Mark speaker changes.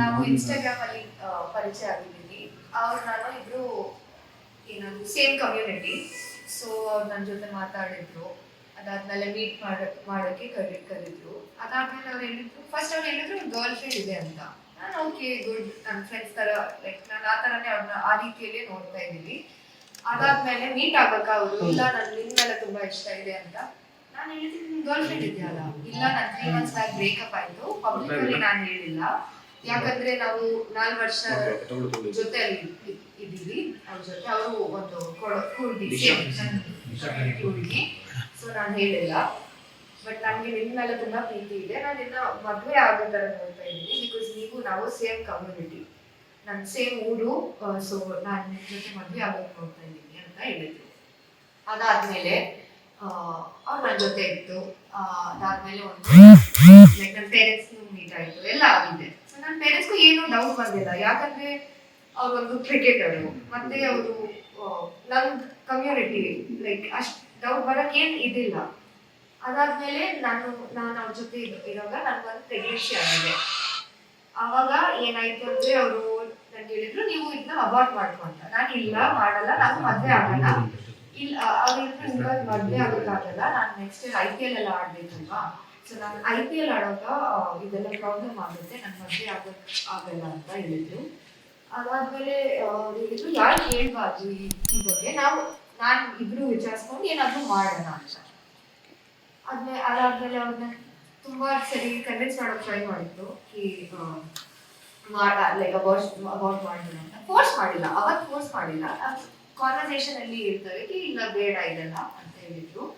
Speaker 1: ನಾವು ಇನ್ಸ್ಟಾಗ್ರಾಮ್ ಅಲ್ಲಿ ಪರಿಚಯ ಆಗಿದ್ದೀವಿ. ಅವ್ರು ನಾನು ಇಬ್ರು ಏನದು ಸೇಮ್ ಕಮ್ಯುನಿಟಿ ಸೊ ಅವ್ರು ನನ್ನ ಜೊತೆ ಮಾತಾಡಿದ್ರು. ಅದಾದ್ಮೇಲೆ ಮೀಟ್ ಮಾಡ ಮಾಡೋಕ್ಕೆ ಕರಿ ಕರೆದ್ರು. ಅದಾದ್ಮೇಲೆ ಅವ್ರು ಹೇಳಿದ್ರು ಫಸ್ಟ್ ಅವ್ರು ಹೇಳಿದ್ರು ಗರ್ಲ್ ಫ್ರೆಂಡ್ ಇದೆ ಅಂತ. ನಾನು ಓಕೆ ಗುಡ್ ನನ್ನ ಫ್ರೆಂಡ್ಸ್ ತರ ಲೈಕ್ ನಾನು ಆ ಥರನೇ ಅವ್ರನ್ನ ಆ ರೀತಿಯಲ್ಲೇ ನೋಡ್ತಾ ಇದ್ದೀವಿ ಅದಾದ್ಮೇಲೆ ಮೀಟ್ ಆಗ್ಬೇಕಾ ಅವರು? ಇಲ್ಲ ನನ್ ನಿನ್ ಮೇಲೆ ತುಂಬಾ ಇಷ್ಟ ಇದೆ ಅಂತ. ನಾನು ಹೇಳಿದ್ದೀನಿ ನಿನ್ ಗರ್ಲ್ ಫ್ರೆಂಡ್ ಇದೆಯಲ್ಲ? ಇಲ್ಲ ನನ್ ತ್ರೀ ಮಂತ್ಸ್ ಬ್ಯಾಕ್ ಬ್ರೇಕಪ್ ಆಯ್ತು. ಪಬ್ಲಿಕ್ ಅಲ್ಲಿ ನಾನು ಹೇಳಿಲ್ಲ. ಯಾಕಂದ್ರೆ ನಾವು ನಾಲ್ಕು ವರ್ಷ ಜೊತೆ ಇದ್ದೀವಿ. ಅವ್ರ ಜೊತೆ ಅವರು ಒಂದು ಹುಡುಗಿ ಹುಡುಗಿ ಸೊ ನಾನು ಹೇಳಿಲ್ಲ. ಬಟ್ ನನಗೆ ನಿಮ್ಮ ಮೇಲೆ ತುಂಬಾ ಪ್ರೀತಿ ಇದೆ. ನಾನು ಇನ್ನ ಮದುವೆ ಆಗೋ ತರ ನೋಡ್ತಾ ಇದ್ದೀನಿ. ಬಿಕಾಸ್ ನೀವು ನಾವು ಸೇಮ್ ಕಮ್ಯುನಿಟಿ ನನ್ನ ಸೇಮ್ ಊರು. ಸೊ ನಾನು ನಿಮ್ಮ ಜೊತೆ ಮದುವೆ ಆಗೋಕೆ ನೋಡ್ತಾ ಇದ್ದೀನಿ ಅಂತ ಹೇಳಿದ್ರು. ಅದಾದ್ಮೇಲೆ ಅವ್ರು ನನ್ನ ಜೊತೆ ಇತ್ತು ಅದಾದ್ಮೇಲೆ ಒಂದು ಲೈಕ್ ನನ್ನ ಪೇರೆಂಟ್ಸ್ ಮೀಟ್ ಆಯಿತು ಎಲ್ಲ ಆಗಿದೆ. ಸೊ ನನ್ನ ಪೇರೆಂಟ್ಸ್ಗೂ ಏನು ಡೌಟ್ ಬಂದಿಲ್ಲ. ಯಾಕಂದ್ರೆ ಅವ್ರೊಂದು ಕ್ರಿಕೆಟರು ಮತ್ತೆ ಅವರು ನನ್ನ ಕಮ್ಯುನಿಟಿ ಲೈಕ್ ಅಷ್ಟು ಡೌಟ್ ಬರಕ್ ಏನ್ ಇದಿಲ್ಲ. ಅದಾದ್ಮೇಲೆ ನಾನು ನಾನು ಅವ್ರ ಜೊತೆ ಇರುವಾಗ ನನ್ಗೊಂದು ಪ್ರೆಗ್ನೆನ್ಸಿ ಆಗಿದೆ. ಆವಾಗ ಏನಾಯ್ತು ಅಂದ್ರೆ ಅವರು ನನ್ಗೆ ಹೇಳಿದ್ರು ನೀವು ಇದನ್ನ ಅಬಾರ್ಟ್ ಮಾಡ್ಕೊಂತ ನಾನು ಇಲ್ಲ ಮಾಡಲ್ಲ ನಾನು ಮದ್ವೆ ಆಗಲ್ಲ. ಇಲ್ಲ ಅವ್ರಿಬ್ರು ಇವಾಗ ಮದ್ವೆ ಆಗೋಕ್ಕಾಗಲ್ಲ. ನಾನು ನೆಕ್ಸ್ಟ್ ಐ ಪಿ ಎಲ್ ಎಲ್ಲ ಆಡ್ಬೇಕಲ್ವಾ? ಸೊ ನಾನು ಐ ಪಿ ಎಲ್ ಆಡೋಕ ಇದೆಲ್ಲ ಪ್ರಾಬ್ಲಮ್ ಆಗುತ್ತೆ. ನಾನು ಮದ್ವೆ ಆಗೋಕ್ ಆಗಲ್ಲ ಅಂತ ಹೇಳಿದ್ರು. ಅದಾದ್ಮೇಲೆ ಹೇಳಿದ್ರು ಯಾರು ಹೇಳ್ಬಾರ್ದು ಈ ಬಗ್ಗೆ? ನಾವು ನಾನು ಇಬ್ರು ವಿಚಾರಿಸ್ಕೊಂಡು ಏನಾದರೂ ಮಾಡೋಣ ಅಂತ. ಅದ್ಮೇಲೆ ಅದಾದ್ಮೇಲೆ ಅವ್ರನ್ನ ತುಂಬಾ ಸರಿ ಕನ್ವಿನ್ಸ್ ಮಾಡೋಕೆ ಟ್ರೈ ಮಾಡಿತ್ತು ಈ ಮಾಡ ಲೈಕ್ ಅಬೌಟ್ ಅಬೌಟ್ ಮಾಡೋಣ ಅಂತ. ಫೋರ್ಸ್ ಮಾಡಿಲ್ಲ. ಅವತ್ತು ಫೋರ್ಸ್ ಮಾಡಿಲ್ಲ. ಕಾನ್ವರ್ಸೇಷನ್ ಅಲ್ಲಿ ಇರ್ತವೆ. ಇಲ್ಲ ಬೇಡ ಇದೆಲ್ಲ ಅಂತ ಹೇಳಿದ್ರು.